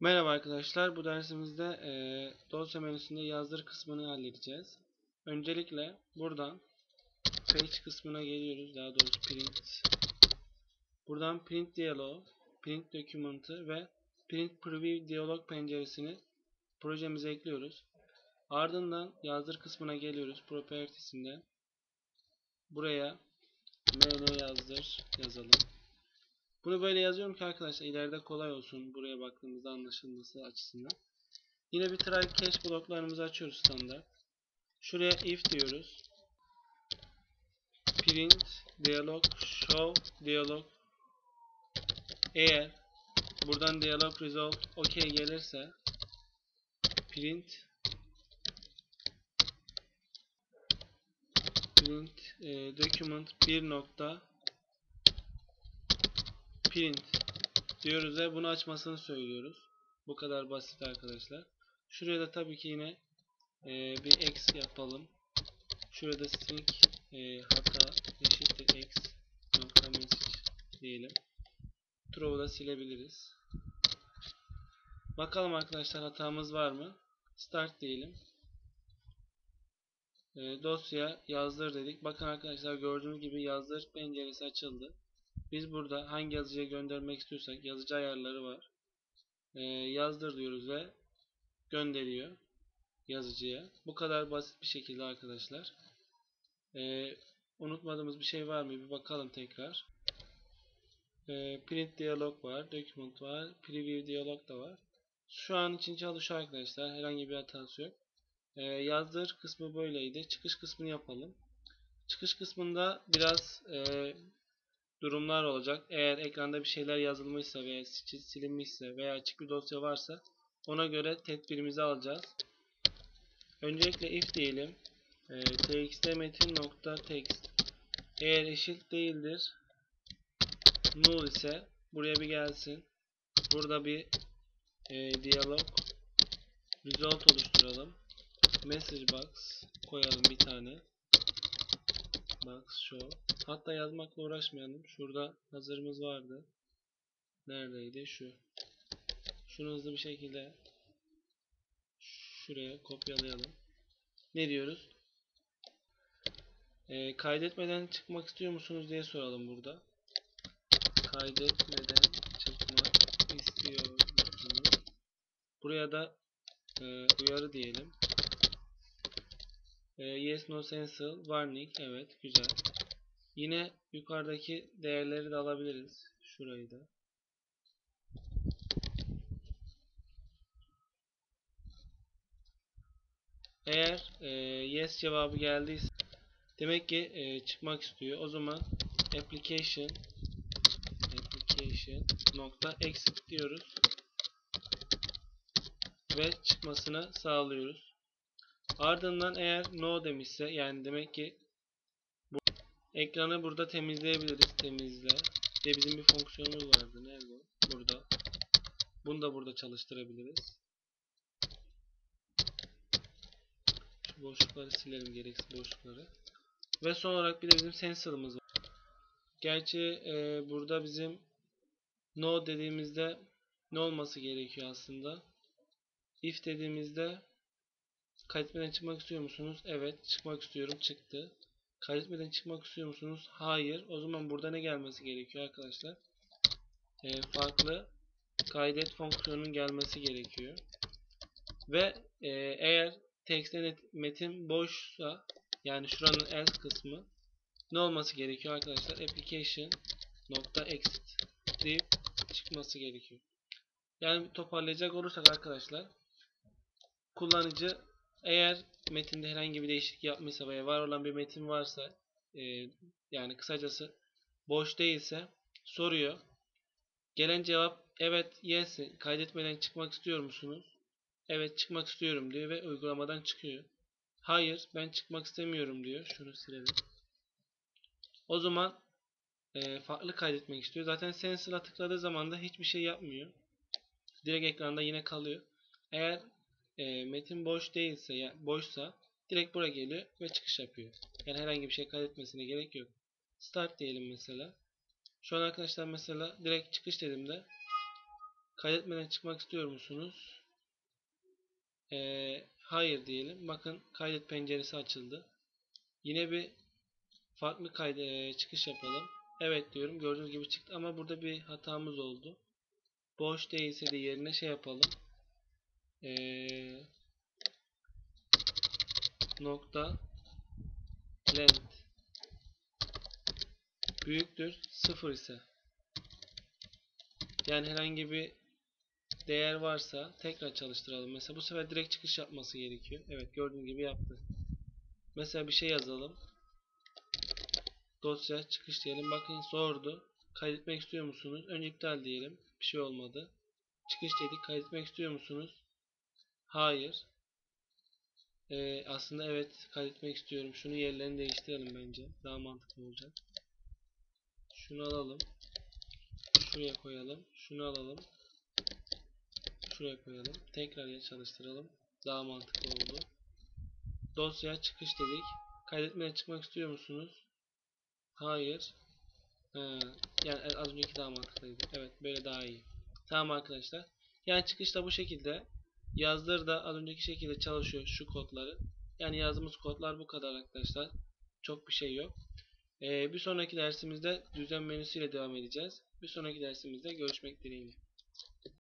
Merhaba arkadaşlar. Bu dersimizde e, dosya menüsünde yazdır kısmını halledeceğiz. Öncelikle buradan page kısmına geliyoruz. Daha doğrusu print. Buradan print dialog, print document'ı ve print preview diyalog penceresini projemize ekliyoruz. Ardından yazdır kısmına geliyoruz. Properties'inden buraya mn yazdır yazalım. Bunu böyle yazıyorum ki arkadaşlar ileride kolay olsun buraya baktığımızda anlaşılması açısından. Yine bir try catch bloklarımızı açıyoruz standart. Şuraya if diyoruz. Print dialog show dialog eğer buradan dialog result OK gelirse print print e, document bir nokta print diyoruz ve bunu açmasını söylüyoruz. Bu kadar basit arkadaşlar. Şuraya da tabii ki yine e, bir x yapalım. Şurada string e, hata eşittir x nokta message diyelim. Throw'u da silebiliriz. Bakalım arkadaşlar hatamız var mı? Start diyelim. E, dosya yazdır dedik. Bakın arkadaşlar gördüğünüz gibi yazdır penceresi açıldı. Biz burada hangi yazıcıya göndermek istiyorsak yazıcı ayarları var. Ee, yazdır diyoruz ve gönderiyor yazıcıya. Bu kadar basit bir şekilde arkadaşlar. Ee, unutmadığımız bir şey var mı? Bir bakalım tekrar. Ee, print diyalog var. Document var. Preview diyalog da var. Şu an için çalışıyor arkadaşlar. Herhangi bir hatası yok. Ee, yazdır kısmı böyleydi. Çıkış kısmını yapalım. Çıkış kısmında biraz e, durumlar olacak. Eğer ekranda bir şeyler yazılmışsa veya silinmişse veya açık bir dosya varsa ona göre tedbirimizi alacağız. Öncelikle if diyelim. E, txt metin nokta text eğer eşit değildir null ise buraya bir gelsin. Burada bir e, diyalog result oluşturalım. Message box koyalım bir tane. Box show Hatta yazmakla uğraşmayalım. Şurada hazırımız vardı. Neredeydi? Şu. Şunu hızlı bir şekilde şuraya kopyalayalım. Ne diyoruz? E, kaydetmeden çıkmak istiyor musunuz diye soralım burada. Kaydetmeden çıkmak istiyor musunuz? Buraya da e, uyarı diyelim. E, yes no cancel warning evet güzel. Yine yukarıdaki değerleri de alabiliriz. Şurayı da. Eğer e, yes cevabı geldiyse demek ki e, çıkmak istiyor. O zaman application application nokta exit diyoruz ve çıkmasını sağlıyoruz. Ardından eğer no demişse yani demek ki Ekranı burada temizleyebiliriz. Temizle. De bizim bir fonksiyonumuz vardı. Nerede? Burada. Bunu da burada çalıştırabiliriz. Şu boşlukları silelim. Gereksiz boşlukları. Ve son olarak bir de bizim sensor'ımız var. Gerçi e, burada bizim no dediğimizde ne olması gerekiyor aslında. If dediğimizde kaydetmeden çıkmak istiyor musunuz? Evet çıkmak istiyorum. Çıktı. Kaydetmeden çıkmak istiyor musunuz? Hayır. O zaman burada ne gelmesi gerekiyor arkadaşlar? E, farklı kaydet fonksiyonunun gelmesi gerekiyor. Ve e, eğer text'te metin boşsa yani şuranın else kısmı ne olması gerekiyor arkadaşlar? Application nokta exit deyip çıkması gerekiyor. Yani toparlayacak olursak arkadaşlar kullanıcı eğer metinde herhangi bir değişiklik yapmışsa veya var olan bir metin varsa e, yani kısacası boş değilse soruyor. Gelen cevap evet yes kaydetmeden çıkmak istiyor musunuz? Evet çıkmak istiyorum diyor ve uygulamadan çıkıyor. Hayır ben çıkmak istemiyorum diyor. Şunu silelim. O zaman e, farklı kaydetmek istiyor. Zaten sensor'a tıkladığı zaman da hiçbir şey yapmıyor. Direkt ekranda yine kalıyor. Eğer e, metin boş değilse yani boşsa direkt buraya geliyor ve çıkış yapıyor. Yani herhangi bir şey kaydetmesine gerek yok. Start diyelim mesela. Şu an arkadaşlar mesela direkt çıkış dediğimde Kaydetmeden çıkmak istiyor musunuz? Ee, hayır diyelim. Bakın kaydet penceresi açıldı. Yine bir farklı kayde e, çıkış yapalım. Evet diyorum. Gördüğünüz gibi çıktı ama burada bir hatamız oldu. Boş değilse de yerine şey yapalım. Ee, nokta length büyüktür 0 ise yani herhangi bir değer varsa tekrar çalıştıralım. Mesela bu sefer direkt çıkış yapması gerekiyor. Evet gördüğünüz gibi yaptı. Mesela bir şey yazalım. Dosya çıkış diyelim. Bakın sordu. Kaydetmek istiyor musunuz? Önce iptal diyelim. Bir şey olmadı. Çıkış dedik. Kaydetmek istiyor musunuz? Hayır. Ee, aslında evet kaydetmek istiyorum. Şunu yerlerini değiştirelim bence. Daha mantıklı olacak. Şunu alalım. Şuraya koyalım. Şunu alalım. Şuraya koyalım. Tekrar çalıştıralım. Daha mantıklı oldu. Dosya çıkış dedik. Kaydetmeye çıkmak istiyor musunuz? Hayır. Ha, yani az önceki daha mantıklıydı. Evet böyle daha iyi. Tamam arkadaşlar. Yani çıkışta bu şekilde. Yazdır da az önceki şekilde çalışıyor şu kodları. Yani yazdığımız kodlar bu kadar arkadaşlar. Çok bir şey yok. Ee, bir sonraki dersimizde düzen menüsüyle devam edeceğiz. Bir sonraki dersimizde görüşmek dileğiyle.